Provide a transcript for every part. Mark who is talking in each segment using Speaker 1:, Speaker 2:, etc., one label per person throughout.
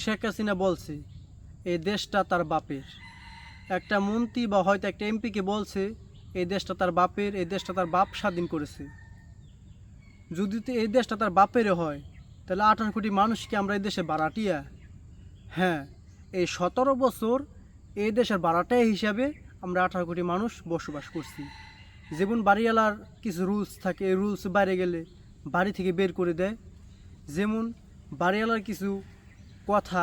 Speaker 1: শেখ হাসিনা বলছে এই দেশটা তার বাপের। একটা মন্ত্রী বা হয়তো একটা এমপিকে বলছে এই দেশটা তার বাপের এই দেশটা তার বাপ স্বাধীন করেছে। যদি তো এই দেশটা তার বাপের হয়, তাহলে আঠারো কোটি মানুষকে আমরা এই দেশে বাড়াটিয়া হ্যাঁ এই সতেরো বছর এই দেশের বাড়াটাই হিসাবে আমরা আঠারো কোটি মানুষ বসবাস করছি। যেমন বাড়িওয়ালার কিছু রুলস থাকে, এই রুলস বাইরে গেলে বাড়ি থেকে বের করে দেয়। যেমন বাড়িওয়ালার কিছু কথা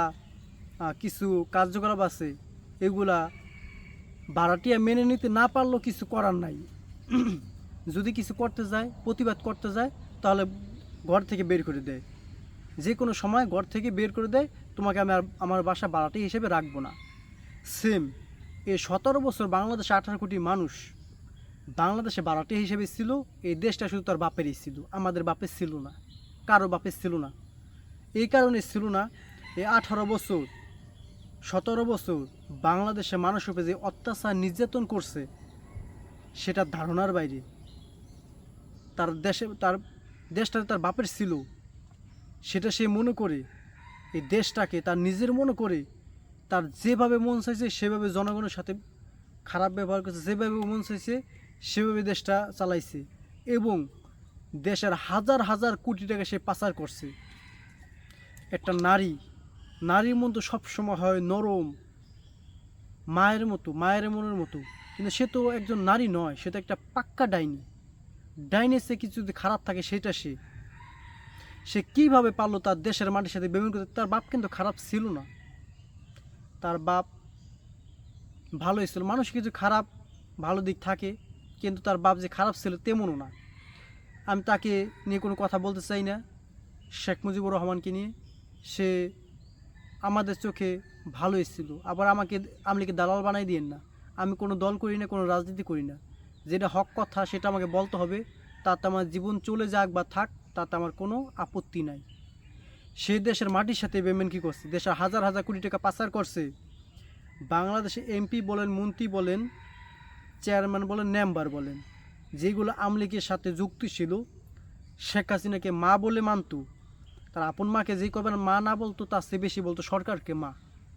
Speaker 1: কিছু কার্যকলাপ আছে, এগুলা ভাড়াটিয়া মেনে নিতে না পারলেও কিছু করার নাই। যদি কিছু করতে যায়, প্রতিবাদ করতে যায়, তাহলে ঘর থেকে বের করে দেয়। যে কোনো সময় ঘর থেকে বের করে দেয়, তোমাকে আমি আর আমার বাসা ভাড়াটি হিসেবে রাখব না। সেম এই সতেরো বছর বাংলাদেশে আঠারো কোটি মানুষ বাংলাদেশে ভাড়াটি হিসেবে ছিল, এই দেশটা শুধু তার বাপেরই ছিল, আমাদের বাপের ছিল না, কারও বাপের ছিল না। এই কারণে ছিল না এই আঠারো বছর, সতেরো বছর বাংলাদেশে মানুষ উপরে যে অত্যাচার নির্যাতন করছে সেটা ধারণার বাইরে। তার দেশে, তার দেশটা তার বাপের ছিল, সেটা সে মনে করে, এই দেশটাকে তার নিজের মনে করে, তার যেভাবে মন চাইছে সেভাবে জনগণের সাথে খারাপ ব্যবহার করছে, যেভাবে মন চাইছে সেভাবে দেশটা চালাইছে এবং দেশের হাজার হাজার কোটি টাকা সে পাচার করছে। একটা নারী নারীর মন তো সবসময় হয় নরম, মায়ের মতো, মায়ের মনের মতো। কিন্তু সে তো একজন নারী নয়, সে তো একটা পাক্কা ডাইনি। ডাইনের সে কিছু যদি খারাপ থাকে, সেটা সে। সে কীভাবে পারল তার দেশের মাটির সাথে বেমন করতে, তার বাপ কিন্তু খারাপ ছিল না। তার বাপ ভালোই ছিল, মানুষ কিছু খারাপ, ভালো দিক থাকে, কিন্তু তার বাপ যে খারাপ ছিল তেমনও না। আমি তাকে নিয়ে কোনো কথা বলতে চাই না, শেখ মুজিবুর রহমানকে নিয়ে। সে আমাদের চোখে ভালো এসেছিল আবার আমাকে, আমলিকে দালাল বানাই দিয়েন না। আমি কোনো দল করি না, কোনো রাজনীতি করি না। যেটা হক কথা, সেটা আমাকে বলতে হবে। তাতে আমার জীবন চলে যাক বা থাক, তাতে আমার কোনো আপত্তি নাই। সে দেশের মাটির সাথে বেমেন কি করছে? দেশের হাজার হাজার কোটি টাকা পাচার করছে। বাংলাদেশে এমপি বলেন, মন্ত্রী বলেন, চেয়ারম্যান বলেন, মেম্বার বলেন, যেগুলো আমলিকের সাথে যুক্তি ছিল, শেখ হাসিনাকে মা বলে মানতো। তার আপন মাকে যেই কবে মা না বলতো, তার চেয়ে বেশি বলতো সরকারকে মা।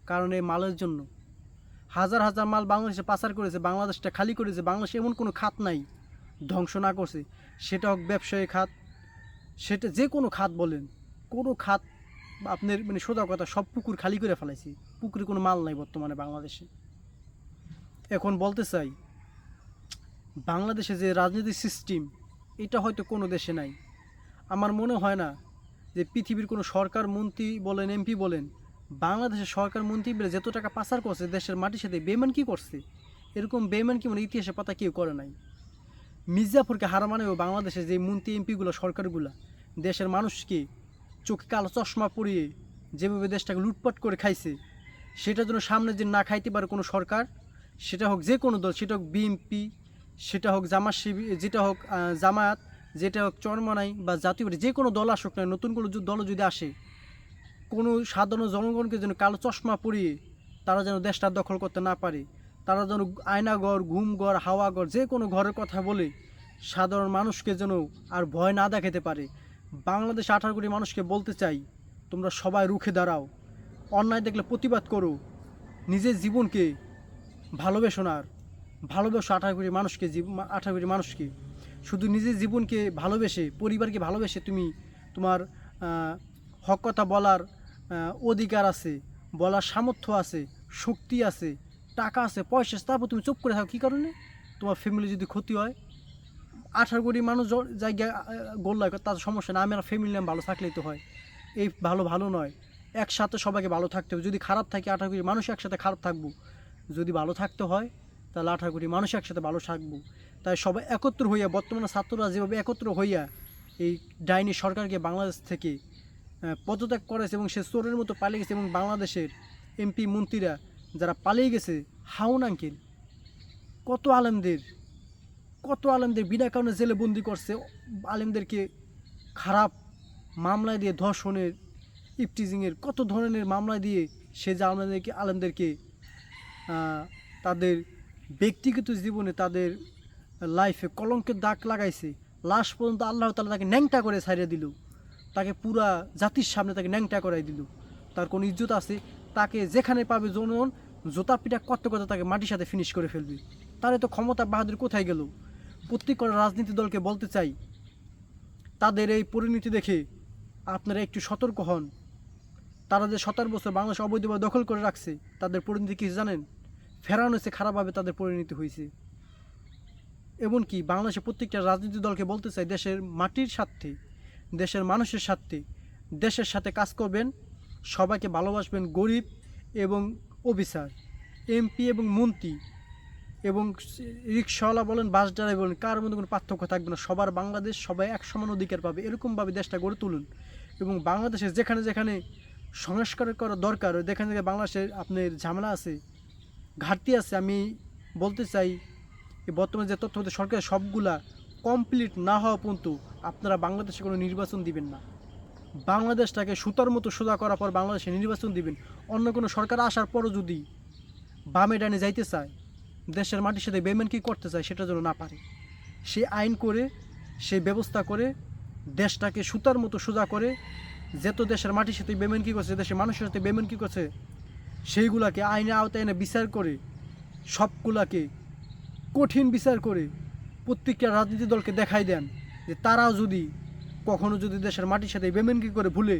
Speaker 1: কারণ এই মালের জন্য। হাজার হাজার মাল বাংলাদেশে পাচার করেছে, বাংলাদেশটা খালি করেছে, বাংলাদেশে এমন কোনো খাত নাই, ধ্বংস না করছে। সেটা হোক ব্যবসায়ী খাত, সেটা যে কোনো খাত বলেন, কোনো খাত আপনার মানে সোজা কথা, সব পুকুর খালি করে ফেলাইছি, পুকুরে কোনো মাল নাই বর্তমানে বাংলাদেশে। এখন বলতে চাই, বাংলাদেশে যে রাজনৈতিক সিস্টেম এটা হয়তো কোনো দেশে নাই। আমার মনে হয় না যে পৃথিবীর কোনো সরকার মন্ত্রী বলেন, এমপি বলেন, বাংলাদেশের সরকার মন্ত্রী বলে যত টাকা পাচার করছে দেশের মাটির সাথে বেমান কি করছে? এরকম বেমান কি মানে ইতিহাসে পাতা কেউ করে নাই। মির্জাফরকে হার মানেও বাংলাদেশে যে মন্ত্রী, এমপিগুলো, সরকারগুলো, দেশের মানুষকে চোখে কালো চশমা পরিয়ে যেভাবে দেশটাকে লুটপাট করে খাইছে, সেটা যেন সামনে যে না খাইতে পারে কোনো সরকার, সেটা হোক যে কোনো দল, সেটা হোক বিএনপি, সেটা হোক জামাত শিবি, যেটা হোক জামায়াত যেটা চরমনাই বা জাতীয় যে কোনো দল আসুক না নতুন কোনো দল যদি আসে, কোনো সাধারণ জনগণকে যেন কালো চশমা পরিয়ে তারা যেন দেশটা দখল করতে না পারে, তারা যেন আয়নাঘর ঘুমঘর হাওয়াঘর যে কোনো ঘরের কথা বলে সাধারণ মানুষকে যেন আর ভয় না দেখাতে পারে। বাংলাদেশ আঠারো কোটি মানুষকে বলতে চাই, তোমরা সবাই রুখে দাঁড়াও। অন্যায় দেখলে প্রতিবাদ করো। নিজের জীবনকে ভালোবেসো না আর। ভালোবেসো আঠারো কোটি মানুষকে, জীব- আঠারো কোটি মানুষকে। শুধু নিজের জীবনকে ভালোবেসে, পরিবারকে ভালোবেসে তুমি তোমার হক কথা বলার অধিকার আছে, বলার সামর্থ্য আছে, শক্তি আছে, টাকা আছে, পয়সা আছে, তারপর তুমি চুপ করে থাকো, কী কারণে? তোমার ফ্যামিলি যদি ক্ষতি হয়, আঠারো কোটি মানুষ জ- জায়গায় গোল্লা তার সমস্যা না, আমি আমার ফ্যামিলি নাম ভালো থাকলেই তো হয়। এই ভালো ভালো নয়। একসাথে সবাইকে ভালো থাকতে হবে। যদি খারাপ থাকে আঠারো কোটি মানুষ একসাথে খারাপ থাকব, যদি ভালো থাকতে হয় তাহলে আঠারো মানুষ একসাথে ভালো থাকব। তাই সবাই একত্র হইয়া, বর্তমানে ছাত্ররা যেভাবে একত্র হইয়া এই ডাইনি সরকারকে বাংলাদেশ থেকে পদত্যাগ করেছে এবং সে চোরের মতো পালিয়ে গেছে এবং বাংলাদেশের এমপি মন্ত্রীরা যারা পালিয়ে গেছে, হাউন আঙ্কেল, কত আলেমদের কত আলেমদের বিনা কারণে জেলে বন্দি করছে, আলেমদেরকে খারাপ মামলা দিয়ে ধর্ষণের ইফটিজিংয়ের কত ধরনের মামলা দিয়ে সে যে আলেমদেরকে আলেমদেরকে তাদের ব্যক্তিগত জীবনে তাদের লাইফে কলঙ্কের দাগ লাগাইছে। লাশ পর্যন্ত আল্লাহ তালা তাকে ন্যাংটা করে ছাড়িয়ে দিল। তাকে পুরা জাতির সামনে তাকে ন্যাংটা করাই দিল। তার কোনো ইজ্জত আছে? তাকে যেখানে পাবে জনগণ, জোতা পিটা করতে করতে তাকে মাটির সাথে ফিনিশ করে ফেলবে। তাহলে তো ক্ষমতা বাহাদুর কোথায় গেল? প্রত্যেক রাজনীতি দলকে বলতে চাই, তাদের এই পরিণতি দেখে আপনারা একটু সতর্ক হন। তারা যে সতেরো বছর বাংলাদেশ অবৈধভাবে দখল করে রাখছে, তাদের পরিণতি কি জানেন? ফেরানো হয়েছে খারাপভাবে তাদের পরিণতি হয়েছে। এমনকি বাংলাদেশের প্রত্যেকটা রাজনীতি দলকে বলতে চাই, দেশের মাটির স্বার্থে, দেশের মানুষের স্বার্থে, দেশের সাথে কাজ করবেন, সবাইকে ভালোবাসবেন গরিব এবং অফিসার এমপি এবং মন্ত্রী এবং রিক্সাওয়ালা বলেন, বাস ড্রাইভার বলেন কার মধ্যে কোনো পার্থক্য থাকবে না। সবার বাংলাদেশ সবাই এক সমান অধিকার পাবে। এরকমভাবে দেশটা গড়ে তুলুন এবং বাংলাদেশে যেখানে যেখানে সংস্কার করা দরকার, যেখানে যেখানে বাংলাদেশের আপনার ঝামেলা আছে ঘাটতি আছে, আমি বলতে চাই বর্তমানে যে তথ্য সরকারের সবগুলা কমপ্লিট না হওয়া পর্যন্ত আপনারা বাংলাদেশে কোনো নির্বাচন দিবেন না। বাংলাদেশটাকে সুতার মতো সোজা করার পর বাংলাদেশে নির্বাচন দিবেন। অন্য কোনো সরকার আসার পরও যদি বামে ডানে যাইতে চায়, দেশের মাটির সাথে বেমেন কি করতে চায় সেটা যেন না পারে। সে আইন করে, সে ব্যবস্থা করে, দেশটাকে সুতার মতো সোজা করে, যেত দেশের মাটির সাথে বেমেন কি করছে, দেশের মানুষের সাথে বেমেন কি করছে সেইগুলাকে আইনে আওতায় এনে বিচার করে, সবগুলাকে কঠিন বিচার করে প্রত্যেকটা রাজনীতি দলকে দেখাই দেন যে তারাও যদি কখনো যদি দেশের মাটির সাথে বেমেনকি করে ভুলে,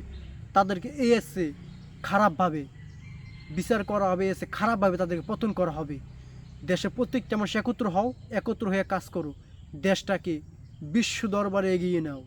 Speaker 1: তাদেরকে এ এসে খারাপভাবে বিচার করা হবে এসে খারাপভাবে তাদেরকে পতন করা হবে। দেশে প্রত্যেকটা মানুষ একত্র হও, একত্র হয়ে কাজ করো। দেশটাকে বিশ্ব দরবারে এগিয়ে নাও।